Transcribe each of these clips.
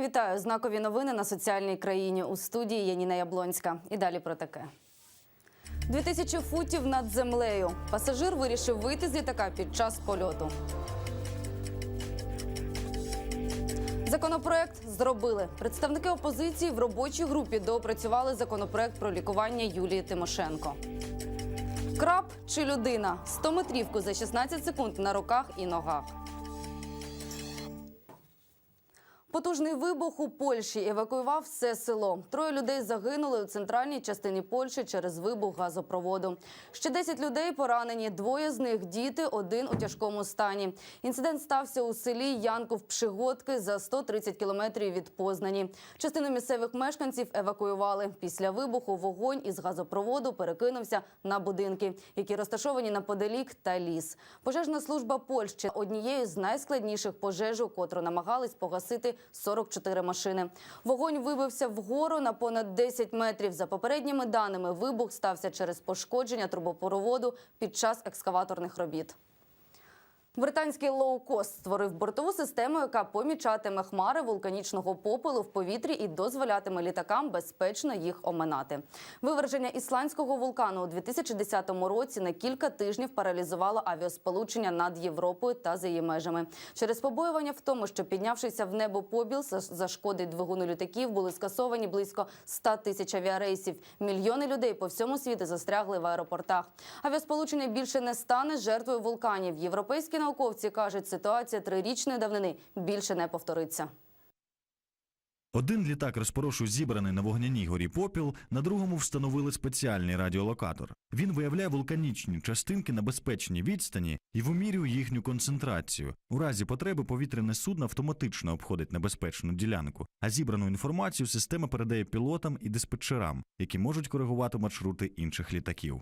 Вітаю знакові новини на соціальній країні у студії Яніна Яблонська. І далі про таке. 2000 футів над землею. Пасажир вирішив вийти з літака під час польоту. Законопроект зробили. Представники опозиції в робочій групі доопрацювали законопроект про лікування Юлії Тимошенко. Краб чи людина? 100-метрівку за 16 секунд на руках і ногах. Потужний вибух у Польщі евакуював все село. Троє людей загинули у центральній частині Польщі через вибух газопроводу. Ще 10 людей поранені. Двоє з них діти, один у тяжкому стані. Інцидент стався у селі Янков Пшигодки за 130 кілометрів від Познані. Частину місцевих мешканців евакуювали. Після вибуху вогонь із газопроводу перекинувся на будинки, які розташовані наподалік та ліс. Пожежна служба Польщі однією з найскладніших пожежу, котру намагались погасити 44 машини. Вогонь вибився вгору на понад 10 метрів. За попередніми даними, вибух стався через пошкодження трубопроводу під час екскаваторних робіт. Британський лоукост створив бортову систему, яка помічатиме хмари вулканічного попелу в повітрі і дозволятиме літакам безпечно їх оминати. Виверження ісландського вулкану у 2010 році на кілька тижнів паралізувало авіасполучення над Європою та за її межами. Через побоювання в тому, що піднявшися в небо побіл заш- зашкодить двигуну літаків, були скасовані близько 100 тисяч авіарейсів. Мільйони людей по всьому світу застрягли в аеропортах. Авіасполучення більше не стане жертвою вулканів. Європейські науковці кажуть, ситуація трирічної давнини більше не повториться. Один літак розпорошив зібраний на вогняній горі попіл, на другому встановили спеціальний радіолокатор. Він виявляє вулканічні частинки на безпечній відстані і вимірює їхню концентрацію. У разі потреби повітряне судно автоматично обходить небезпечну ділянку, а зібрану інформацію система передає пілотам і диспетчерам, які можуть коригувати маршрути інших літаків.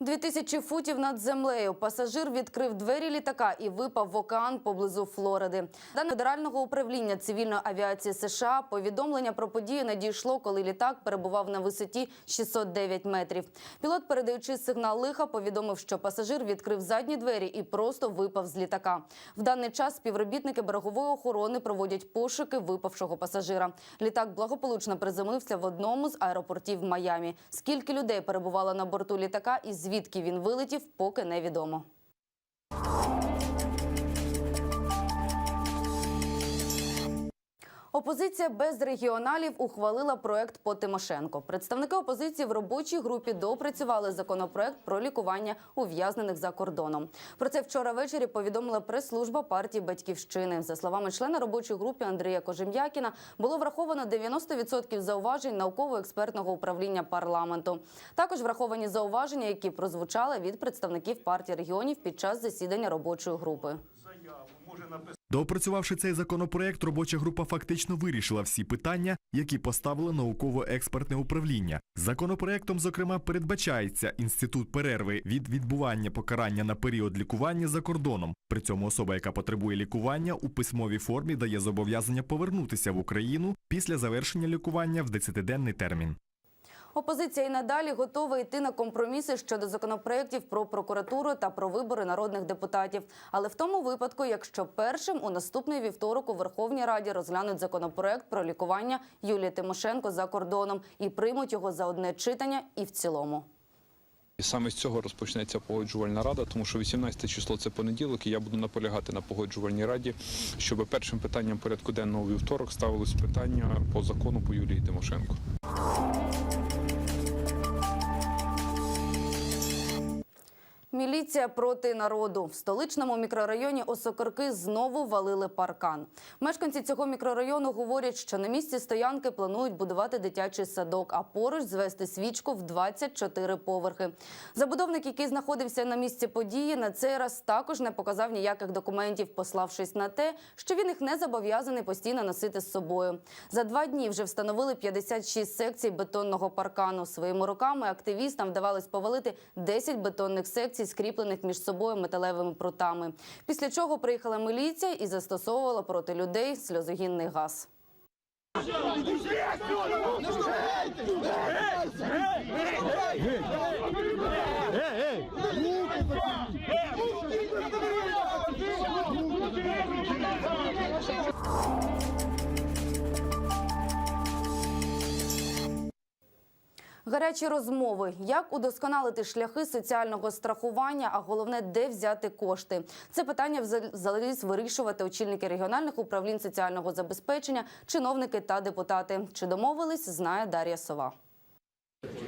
2000 футів над землею. Пасажир відкрив двері літака і випав в океан поблизу Флориди. Дані федерального управління цивільної авіації США повідомлення про подію надійшло, коли літак перебував на висоті 609 метрів. Пілот, передаючи сигнал лиха, повідомив, що пасажир відкрив задні двері і просто випав з літака. В даний час співробітники берегової охорони проводять пошуки випавшого пасажира. Літак благополучно приземлився в одному з аеропортів Майамі. Скільки людей перебувало на борту літака і звідки він вилетів, поки невідомо. Опозиція без регіоналів ухвалила проект по Тимошенко. Представники опозиції в робочій групі доопрацювали законопроект про лікування ув'язнених за кордоном. Про це вчора ввечері повідомила прес-служба партії Батьківщини. За словами члена робочої групи Андрія Кожем'якіна, було враховано 90% зауважень науково-експертного управління парламенту. Також враховані зауваження, які прозвучали від представників партії регіонів під час засідання робочої групи. Доопрацювавши цей законопроект, робоча група фактично вирішила всі питання, які поставило науково-експертне управління. Законопроектом, зокрема, передбачається інститут перерви від відбування покарання на період лікування за кордоном. При цьому особа, яка потребує лікування, у письмовій формі дає зобов'язання повернутися в Україну після завершення лікування в 10-денний термін. Опозиція і надалі готова йти на компроміси щодо законопроєктів про прокуратуру та про вибори народних депутатів. Але в тому випадку, якщо першим у наступний вівторок у Верховній Раді розглянуть законопроект про лікування Юлії Тимошенко за кордоном і приймуть його за одне читання і в цілому. І саме з цього розпочнеться погоджувальна рада, тому що 18 число це понеділок, і я буду наполягати на погоджувальній раді, щоб першим питанням порядку денного вівторок ставилось питання по закону по Юлії Тимошенко. Міліція проти народу в столичному мікрорайоні Осокорки знову валили паркан. Мешканці цього мікрорайону говорять, що на місці стоянки планують будувати дитячий садок, а поруч звести свічку в 24 поверхи. Забудовник, який знаходився на місці події, на цей раз також не показав ніяких документів, пославшись на те, що він їх не зобов'язаний постійно носити з собою. За два дні вже встановили 56 секцій бетонного паркану. Своїми руками активістам вдавалось повалити 10 бетонних секцій, скріплених між собою металевими прутами. Після чого приїхала міліція і застосовувала проти людей сльозогінний газ. Гарячі розмови, як удосконалити шляхи соціального страхування, а головне, де взяти кошти. Це питання взагалі вирішувати очільники регіональних управлінь соціального забезпечення, чиновники та депутати. Чи домовились, знає Дар'я Сова.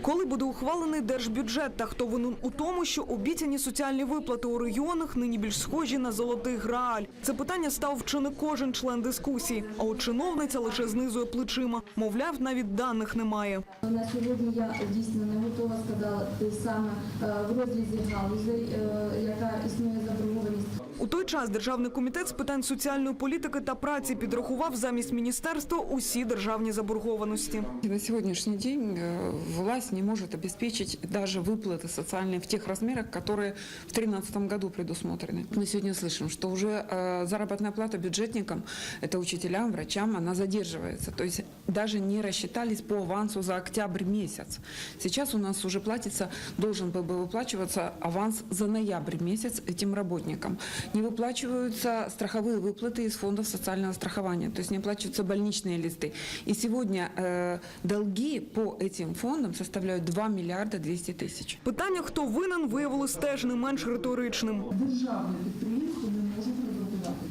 Коли буде ухвалений держбюджет та хто винен у тому, що обіцяні соціальні виплати у регіонах нині більш схожі на золотий грааль? Це питання став чи не кожен член дискусії. А от чиновниця лише знизує плечима. Мовляв, навіть даних немає. На сьогодні я дійсно не готова сказати саме е, в розрізі галузей, е, яка існує заборгованість. У той час Державний комітет з питань соціальної політики та праці підрахував замість міністерства усі державні заборгованості. На сегодняшний день э, власть не может обеспечить даже выплаты социальные в тех размерах, которые в 2013 году предусмотрены. Мы сегодня слышим, что уже э, заработная плата бюджетникам, это учителям, врачам, она задерживается. То есть даже не рассчитались по авансу за октябрь месяц. Сейчас у нас уже платится, должен был бы выплачиваться аванс за ноябрь месяц этим работникам. Не выплачиваются страховые выплаты из фондов социального страхования, то есть не оплачиваются больничные листы. И сегодня э, долги по этим фондам составляют 2 миллиарда 200 тысяч. Питання, хто винен, виявилось теж не менш риторичним. Державне підприємство не може розрахувати.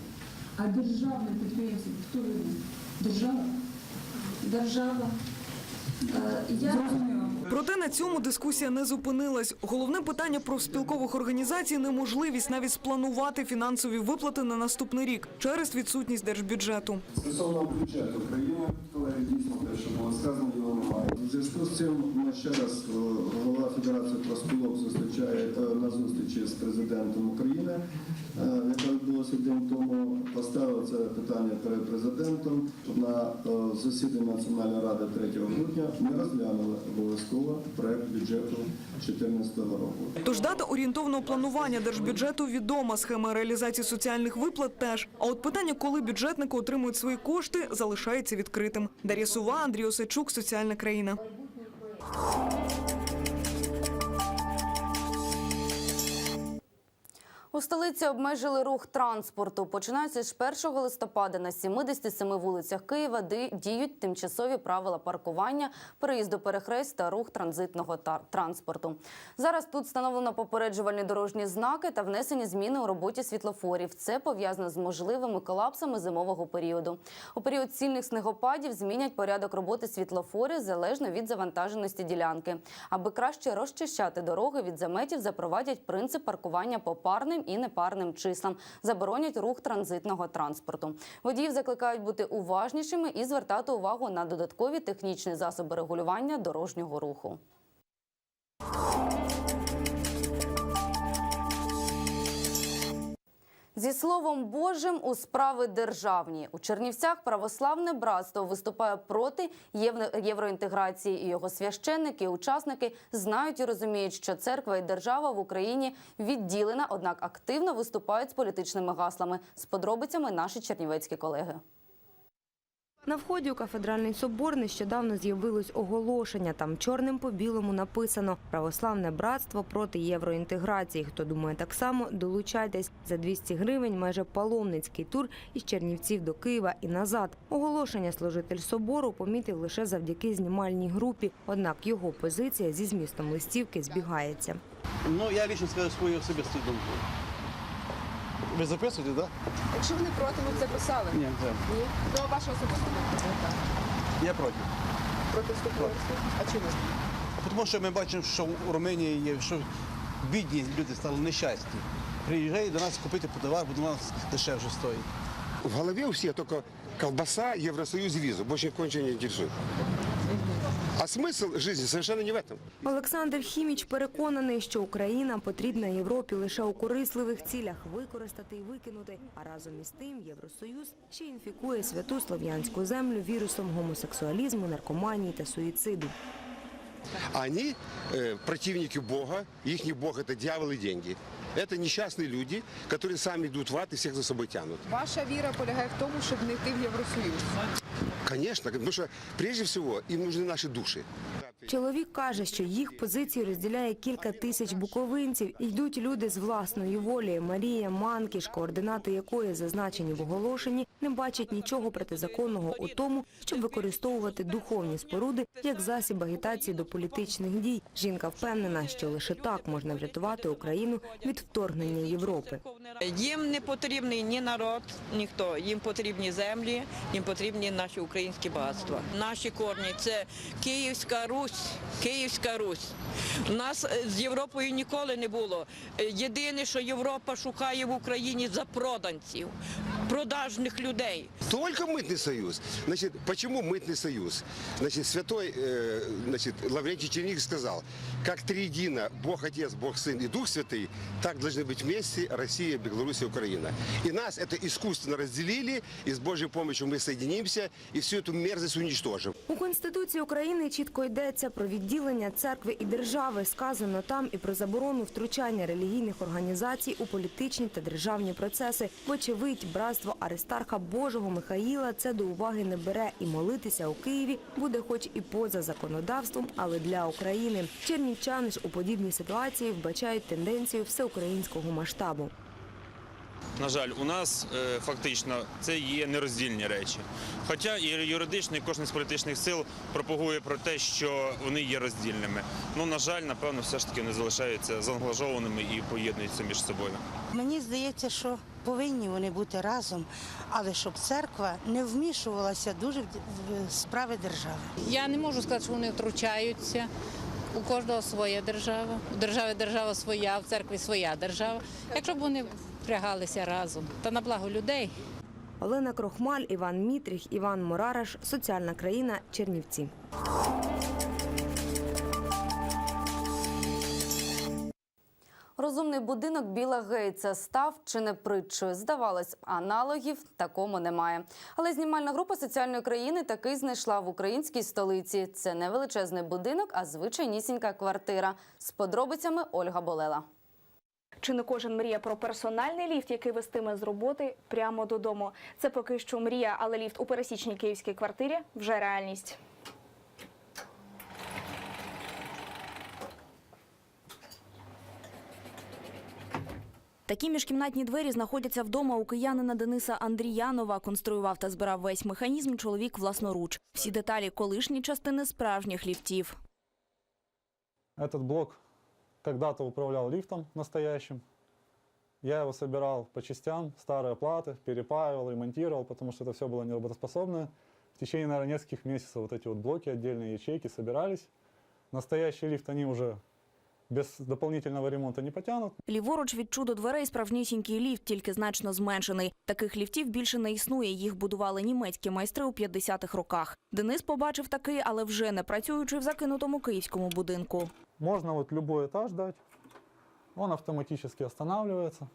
А державне підприємство хто винен? Держава? Держава. Е, Я Проте на цьому дискусія не зупинилась. Головне питання профспілкових організацій – неможливість навіть спланувати фінансові виплати на наступний рік через відсутність держбюджету. Стосовно бюджету країни, колеги, дійсно те, що було сказано, його немає. У зв'язку з цим ще раз е, голова Федерації профспілок зустрічає е, на зустрічі з президентом України, е, яка відбулася день тому. Поставив це питання перед президентом на е, засіданні Національної ради 3 грудня. Ми розглянули обов'язково проект бюджету 2014 року. Тож дата орієнтовного планування держбюджету відома, схема реалізації соціальних виплат теж. А от питання, коли бюджетники отримують свої кошти, залишається відкритим. Дар'я Сува, Андрій Осачук, Соціальна країна. У столиці обмежили рух транспорту. Починаючи з 1 листопада на 77 вулицях Києва ди- діють тимчасові правила паркування, переїзду перехрест та рух транзитного транспорту. Зараз тут встановлено попереджувальні дорожні знаки та внесені зміни у роботі світлофорів. Це пов'язано з можливими колапсами зимового періоду. У період сильних снегопадів змінять порядок роботи світлофорів залежно від завантаженості ділянки. Аби краще розчищати дороги від заметів, запровадять принцип паркування по парним і непарним числам. Заборонять рух транзитного транспорту. Водіїв закликають бути уважнішими і звертати увагу на додаткові технічні засоби регулювання дорожнього руху. Зі словом Божим у справи державні у Чернівцях православне братство виступає проти євроінтеграції. І його священники, учасники знають і розуміють, що церква і держава в Україні відділена, однак активно виступають з політичними гаслами. З подробицями наші чернівецькі колеги. На вході у кафедральний собор нещодавно з'явилось оголошення. Там чорним по білому написано «Православне братство проти євроінтеграції». Хто думає так само, долучайтесь. За 200 гривень майже паломницький тур із Чернівців до Києва і назад. Оголошення служитель собору помітив лише завдяки знімальній групі. Однак його позиція зі змістом листівки збігається. Ну, я лично скажу свою особисту думку. Ви записуєте, так? Якщо ви не проти, ми б записали. Ні, це. Ні. А ваша особиста думка? Я проти. Проти вступу. А чому? Тому що ми бачимо, що у Румунії є, що бідні люди стали нещасні. Приїжджають до нас купити товар, бо до нас дешевше стоїть. В голове у всех только колбаса, Евросоюз, визу. Больше их конче не интересует. А смысл жизни совершенно не в этом. Олександр Хіміч переконаний, що Україна потрібна Європі лише у корисливих цілях використати і викинути. А разом із тим Євросоюз ще інфікує святу слов'янську землю вірусом гомосексуалізму, наркоманії та суїциду. Они э, противники Бога, их Бог это дьявол и деньги. Это несчастные люди, которые сами идут в ад и всех за собой тянут. Ваша віра полягає в тому, щоб не йти в Євросоюз. Конечно, потому что прежде всего им нужны наши души. Чоловік каже, що їх позицію розділяє кілька тисяч буковинців. Йдуть люди з власної волі. Марія Манкіш, координати якої зазначені в оголошенні, не бачить нічого протизаконного у тому, щоб використовувати духовні споруди як засіб агітації до політичних дій. Жінка впевнена, що лише так можна врятувати Україну від вторгнення Європи. Їм не потрібний ні народ, ніхто. Їм потрібні землі, їм потрібні наші українські багатства. Наші корні це Київська Русь, Київська Русь. У нас е, з Європою ніколи не було. Е, Єдине, що Європа шукає в Україні запроданців, продажних людей. Только мытный союз. Значит, почему мытный союз? Значит, святой э, значит, Лаврентий Черник сказал, как триедино Бог Отец, Бог Сын и Дух Святый, так должны быть вместе Россия, Беларусь и Украина. И нас это искусственно разделили, и с Божьей помощью мы соединимся и всю эту мерзость уничтожим. У Конституції України чітко йдеться про відділення церкви і держави. Сказано там і про заборону втручання релігійних організацій у політичні та державні процеси. Вочевидь, братство Аристарха Божого Михаїла це до уваги не бере і молитися у Києві буде, хоч і поза законодавством, але для України. Чернівчани ж у подібній ситуації вбачають тенденцію всеукраїнського масштабу. На жаль, у нас е, фактично це є нероздільні речі. Хоча і юридично і кожен з політичних сил пропагує про те, що вони є роздільними. Ну, на жаль, напевно, все ж таки вони залишаються заангажованими і поєднуються між собою. Мені здається, що повинні вони бути разом, але щоб церква не вмішувалася дуже в в справи держави. Я не можу сказати, що вони втручаються. У кожного своя держава. У держави держава своя, в церкві своя держава. Якщо б вони впрягалися разом, та на благо людей. Олена Крохмаль, Іван Мітріх, Іван Морараш. Соціальна країна. Чернівці. Розумний будинок Біла Гейтса став чи не притчою. Здавалось, аналогів такому немає. Але знімальна група соціальної країни таки знайшла в українській столиці. Це не величезний будинок, а звичайнісінька квартира. З подробицями Ольга Болела. Чи не кожен мріє про персональний ліфт, який вестиме з роботи прямо додому? Це поки що мрія, але ліфт у пересічній київській квартирі вже реальність. Такі міжкімнатні двері знаходяться вдома у киянина Дениса Андріянова. Конструював та збирав весь механізм чоловік власноруч. Всі деталі колишні частини справжніх ліфтів. Этот блок когда-то управлял лифтом настоящим. Я его собирал по частям, старые платы, перепаивал, ремонтировал, потому что это все было неработоспособное. В течение, наверное, нескольких месяцев вот эти вот блоки, отдельные ячейки собирались. Настоящий лифт они уже без дополнительного ремонта не потянут. Ліворуч від чудо дверей справжнісінький ліфт, тільки значно зменшений. Таких ліфтів більше не існує. Їх будували німецькі майстри у 50-х роках. Денис побачив такий, але вже не працюючи в закинутому київському будинку. Можно вот любой этаж дать, он автоматически останавливается.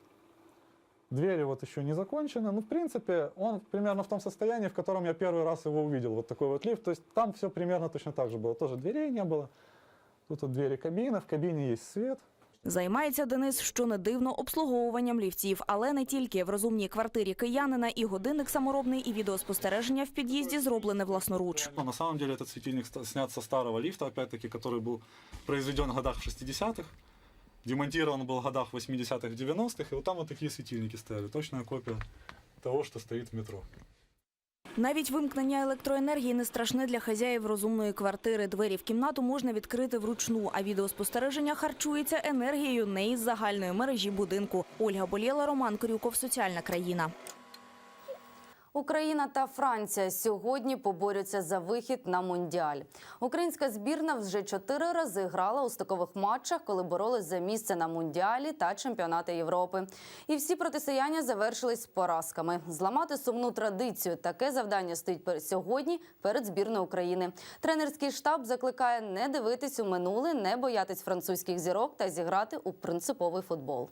Двери вот еще не закончены. Ну, в принципе, он примерно в том состоянии, в котором я первый раз его увидел. Вот такой вот лифт. То есть там все примерно точно так же было. Тоже дверей не было. Тут вот двери кабины, в кабине есть свет. Займається Денис, що не дивно, обслуговуванням ліфтів, але не тільки в розумній квартирі киянина і годинник саморобний, і відеоспостереження в під'їзді зроблене власноруч. Но на самом деле этот светильник ста- снят со старого лифта, опять-таки, который был произведен в годах 60-х. Демонтирован был в годах 80-х, 90-х. И вот там вот такие светильники стояли. Точная копия того, что стоит в метро. Навіть вимкнення електроенергії не страшне для хазяїв розумної квартири. Двері в кімнату можна відкрити вручну, а відеоспостереження харчується енергією не із загальної мережі будинку. Ольга Болєла, Роман Крюков, Соціальна країна. Україна та Франція сьогодні поборються за вихід на мундіаль. Українська збірна вже чотири рази грала у стикових матчах, коли боролись за місце на мундіалі та чемпіонати Європи. І всі протистояння завершились поразками. Зламати сумну традицію. Таке завдання стоїть сьогодні перед збірною України. Тренерський штаб закликає не дивитись у минуле, не боятись французьких зірок та зіграти у принциповий футбол.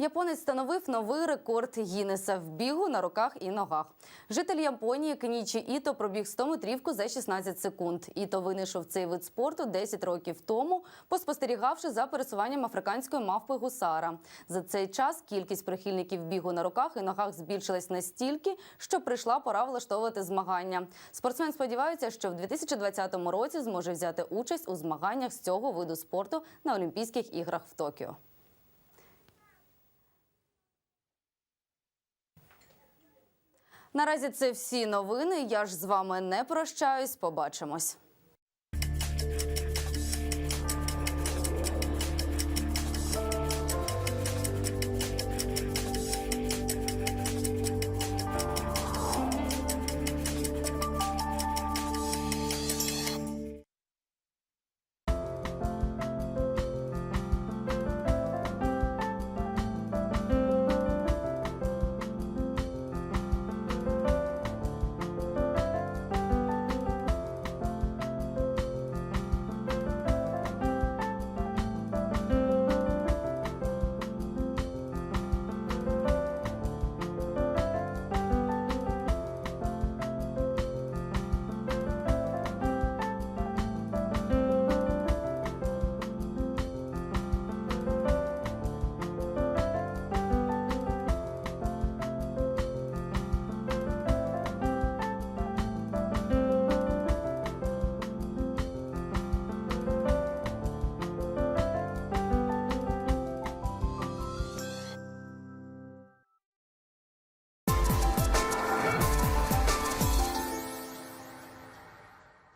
Японець встановив новий рекорд Гіннеса в бігу на руках і ногах. Житель Японії Кенічі Іто пробіг 100 метрівку за 16 секунд. Іто винайшов цей вид спорту 10 років тому, поспостерігавши за пересуванням африканської мавпи гусара. За цей час кількість прихильників бігу на руках і ногах збільшилась настільки, що прийшла пора влаштовувати змагання. Спортсмен сподівається, що в 2020 році зможе взяти участь у змаганнях з цього виду спорту на Олімпійських іграх в Токіо. Наразі це всі новини. Я ж з вами не прощаюсь. Побачимось.